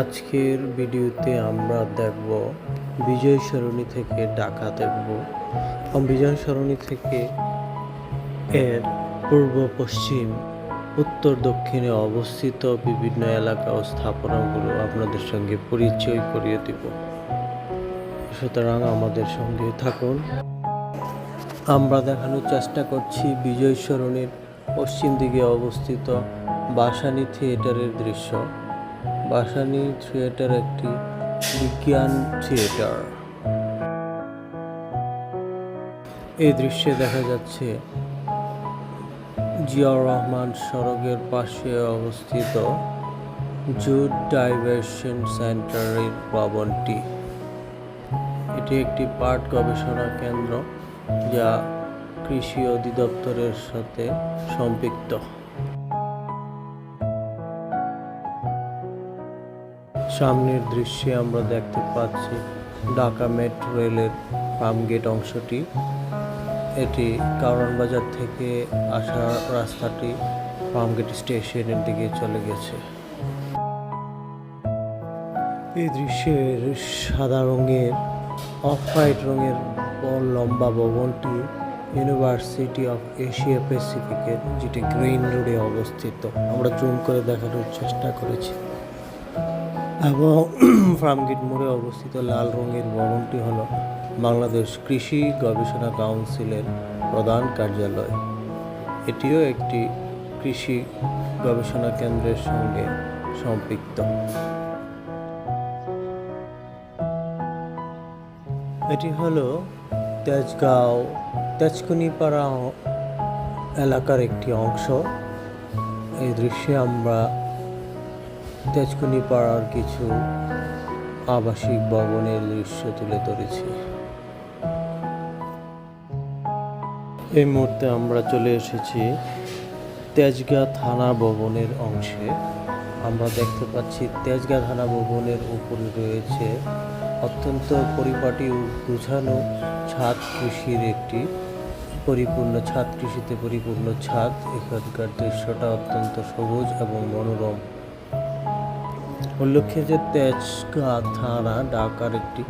আজকের ভিডিওতে আমরা দেখব বিজয় সরণি থেকে ঢাকা দেখব। বিজয় সরণি থেকে এর পূর্ব, পশ্চিম, উত্তর, দক্ষিণে অবস্থিত বিভিন্ন এলাকা ও স্থাপনাগুলো আপনাদের সঙ্গে পরিচয় করিয়ে দিব। সুতরাং আমাদের সঙ্গে থাকুন। আমরা দেখানোর চেষ্টা করছি বিজয় সরণির পশ্চিম দিকে অবস্থিত বাসানি থিয়েটারের দৃশ্য। বাসানি থিয়েটার একটি বিজ্ঞান থিয়েটার। এই দৃশ্যে দেখা যাচ্ছে জিয়াউর রহমান সড়কের পাশে অবস্থিত জুট ডাইভার্সন সেন্টারের ভবনটি। এটি একটি পাট গবেষণা কেন্দ্র যা কৃষি অধিদপ্তরের সাথে সম্পৃক্ত। সামনের দৃশ্যে আমরা দেখতে পাচ্ছি ঢাকা মেট্রো রেলের পামগেট অংশটি। এটি কারণ বাজার থেকে আসা রাস্তাটি পামগেট স্টেশনের দিকে চলে গেছে। এই দৃশ্যের সাদা রঙের, অফ হোয়াইট রঙের লম্বা ভবনটি ইউনিভার্সিটি অফ এশিয়া প্যাসিফিকের, যেটি গ্রিন রোডে অবস্থিত। আমরা জুম করে দেখানোর চেষ্টা করেছি। এবং ফার্মগেট মোড়ে অবস্থিত লাল রঙের ভবনটি হল বাংলাদেশ কৃষি গবেষণা কাউন্সিলের প্রধান কার্যালয়। এটিও একটি কৃষি গবেষণা কেন্দ্রের সঙ্গে সম্পৃক্ত। এটি হলো তেজগাঁও, তেজকুনিপাড়া এলাকার একটি অংশ। এই দৃশ্যে আমরা তেজকুনি পাড়ার কিছু আবাসিক ভবনের দৃশ্য তুলে ধরেছি। এই মুহূর্তে আমরা চলে এসেছি তেজগাঁ থানা ভবনের অংশে। আমরা দেখতে পাচ্ছি তেজগাঁ থানা ভবনের উপরে রয়েছে অত্যন্ত পরিপাটি গুছানো ছাদ কৃষির একটি পরিপূর্ণ ছাদ, কৃষিতে পরিপূর্ণ ছাদ। এখানকার দৃশ্যটা অত্যন্ত সবুজ এবং মনোরম। উল্লেখ্য যে তেজগাঁ থানা ঢাকার একটি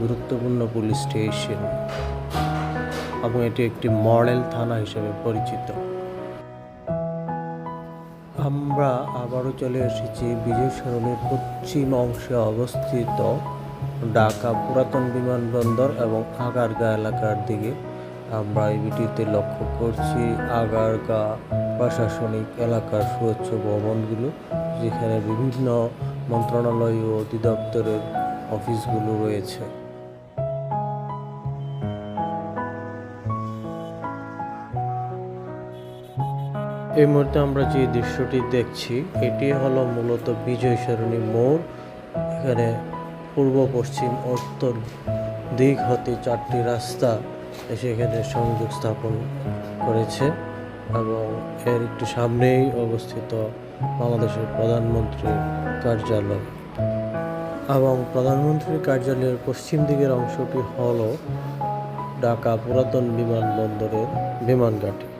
গুরুত্বপূর্ণ পুলিশ স্টেশন এবং এটি একটি মডেল থানা হিসেবে পরিচিত। আমরা আবারও চলে এসেছি বিজয় সরণের পশ্চিম অংশে অবস্থিত ঢাকা পুরাতন বিমানবন্দর এবং আগারগা এলাকার দিকে। আমরা এই ভিডিওতে লক্ষ্য করছি আগারগা প্রশাসনিক এলাকার সুউচ্চ ভবনগুলো, যেখানে বিভিন্ন মন্ত্রণালয় ও অধিদপ্তরের অফিসগুলো রয়েছে। এই মুহূর্তে আমরা যে দৃশ্যটি দেখছি, এটি হলো মূলত বিজয় সরণী মোড়। এখানে পূর্ব, পশ্চিম, উত্তর দিক হতে চারটি রাস্তা এসে এখানে সংযোগ স্থাপন করেছে এবং এর একটু সামনেই অবস্থিত বাংলাদেশের প্রধানমন্ত্রীর কার্যালয়। এবং প্রধানমন্ত্রীর কার্যালয়ের পশ্চিম দিকের অংশটি হল ঢাকা পুরাতন বিমানবন্দরের বিমানঘাটি।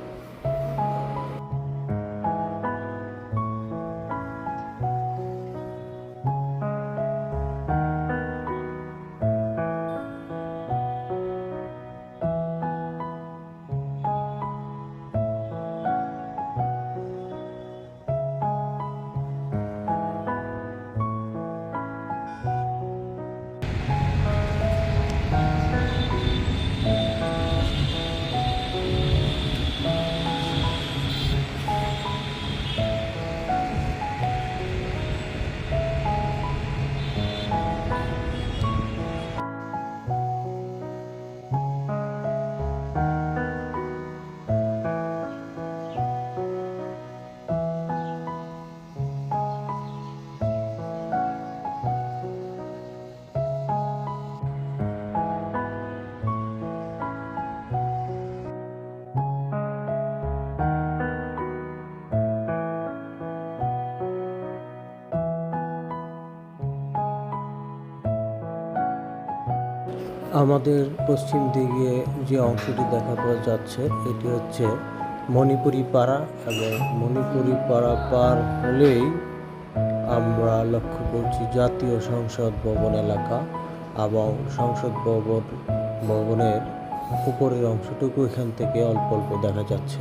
আমাদের পশ্চিম দিকে যে অংশটি দেখা পাওয়া যাচ্ছে, এটি হচ্ছে মণিপুরি পাড়া এবং মণিপুরি পাড়া পার হলেই আমরা লক্ষ্য করছি জাতীয় সংসদ ভবন এলাকা এবং সংসদ ভবন, ভবনের উপরের অংশটুকু এখান থেকে অল্প অল্প দেখা যাচ্ছে।